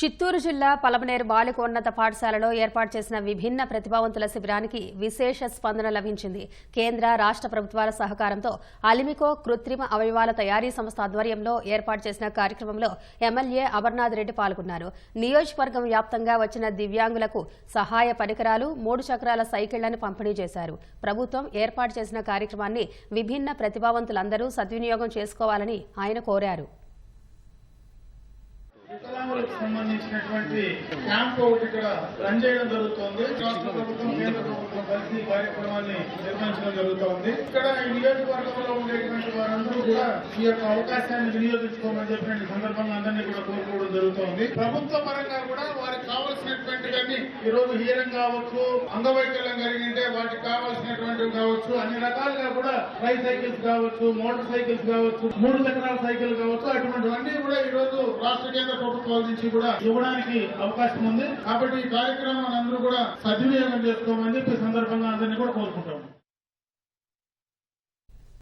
చిత్తూరు జిల్లా పలమనేరు బాలికోన్నత పాఠశాలలో ఏర్పాటు చేసిన విభిన్న ప్రతిభావంతుల శిబిరానికి విశేష స్పందన లభించింది. కేంద్ర రాష్ట్ర ప్రభుత్వాల సహకారంతో అలిమికో కృత్రిమ అవయవాల తయారీ సంస్థ ఆధ్వర్యంలో ఏర్పాటు చేసిన కార్యక్రమంలో ఎమ్మెల్యే అమర్నాథ్ రెడ్డి పాల్గొన్నారు. నియోజకవర్గం వ్యాప్తంగా వచ్చిన దివ్యాంగులకు సహాయ పరికరాలు మూడు చక్రాల సైకిళ్ళను పంపిణీ చేశారు. ప్రభుత్వం ఏర్పాటు చేసిన కార్యక్రమాన్ని విభిన్న ప్రతిభావంతులందరూ సద్వినియోగం చేసుకోవాలని ఆయన కోరారు. సంబంధించినటువంటి క్యాంప్ ఒకటి ఇక్కడ రన్ చేయడం జరుగుతోంది. రాష్ట్ర ప్రభుత్వం కేంద్ర ప్రభుత్వం కలిసి కార్యక్రమాన్ని నిర్వహించడం జరుగుతోంది. ఇక్కడ ఈ నియోజకవర్గంలో ఉండేటువంటి వారందరూ కూడా ఈ యొక్క అవకాశాన్ని వినియోగించుకోమని చెప్పిన సందర్భంగా అందరినీ కూడా కోరుకోవడం జరుగుతోంది. ప్రభుత్వ పరంగా కూడా వారికి కావాల్సినటువంటి ఈ రోజు హీరం కావచ్చు అంగవైకల్యం కలిగింటే వాటికి కావాల్సినటువంటివి కావచ్చు అన్ని రకాలుగా కూడా ట్రై సైకిల్స్ కావచ్చు మోటార్ సైకిల్స్ కావచ్చు మూడు చక్రాల సైకిల్ కావచ్చు అటువంటివన్నీ కూడా ఈ రోజు రాష్ట్ర కేంద్ర ప్రభుత్వాల నుంచి కూడా ఇవ్వడానికి అవకాశం ఉంది. కాబట్టి ఈ కార్యక్రమాన్ని అందరూ కూడా సద్వినియోగం చేసుకోమని చెప్పి